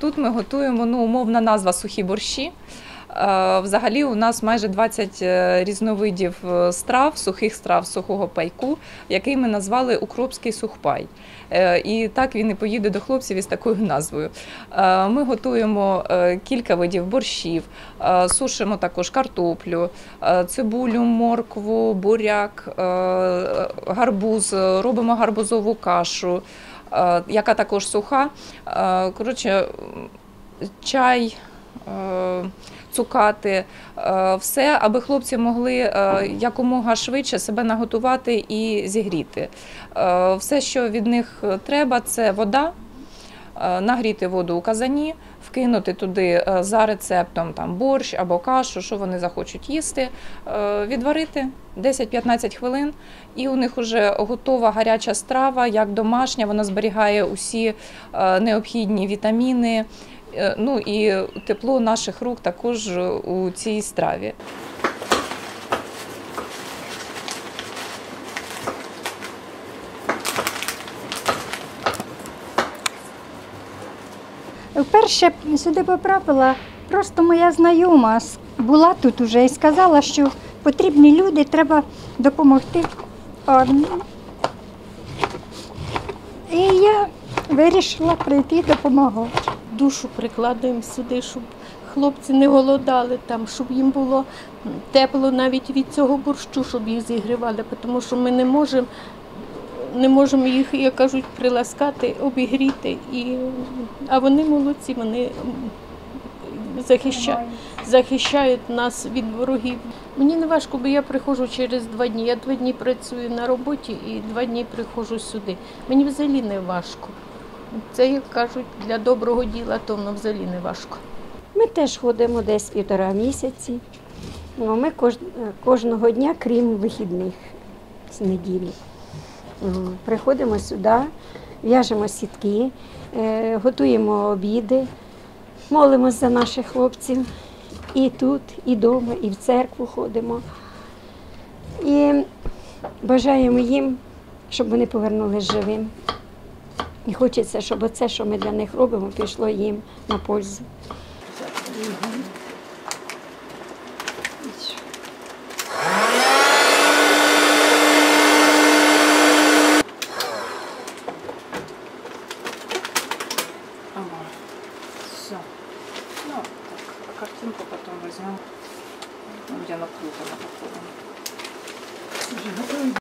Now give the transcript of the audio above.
Тут ми готуємо ну, умовна назва сухі борщі. Е, Взагалі у нас майже 20 е, різновидів е, страв, сухих страв сухого пайку, який ми назвали Укропський сухпай. І так він і поїде до хлопців із такою назвою. Ми готуємо кілька видів борщів, сушимо також картоплю, цибулю, моркву, буряк, гарбуз, робимо гарбузову кашу, яка також суха. Коротше, чай. е, Цукати, е, все, аби хлопці могли е, якомога швидше себе наготувати і зігріти. Все, що від них треба, це вода, нагріти воду у казані, вкинути туди е, за рецептом там, борщ або кашу, що вони захочуть їсти, е, відварити 10-15 хвилин, і у них вже готова гаряча страва, як домашня, вона зберігає усі е, необхідні вітаміни. Ну і тепло наших рук також у цій страві. Вперше сюди потрапила просто моя знайома була тут уже і сказала, що потрібні люди, треба допомогти. І я вирішила прийти допомагати. душу прикладаємо сюди, щоб хлопці не голодали там, щоб їм було тепло навіть від цього борщу, щоб їх зігрівали, тому що ми не можемо. Не можемо їх, як кажуть, приласкати, обігріти. І, а вони молодці, вони захищають, захищають нас від ворогів. Мені не важко, бо я приходжу через два дні. Я два дні працюю на роботі і два дні приходжу сюди. Мені взагалі не важко. Це, як кажуть, для доброго діла, то воно взагалі не важко. Ми теж ходимо десь півтора місяці. Ну, ми кож, кожного дня, крім вихідних з неділі. Приходимо сюди, в'яжемо сітки, е, готуємо обіди, молимося за наших хлопців. І тут, і вдома, і в церкву ходимо. І бажаємо їм, щоб вони повернулися живим. І хочеться, щоб оце, що ми для них робимо, пішло їм на пользу. Все. Ну, так, а картинку потом возьмем. Где она круто напакована.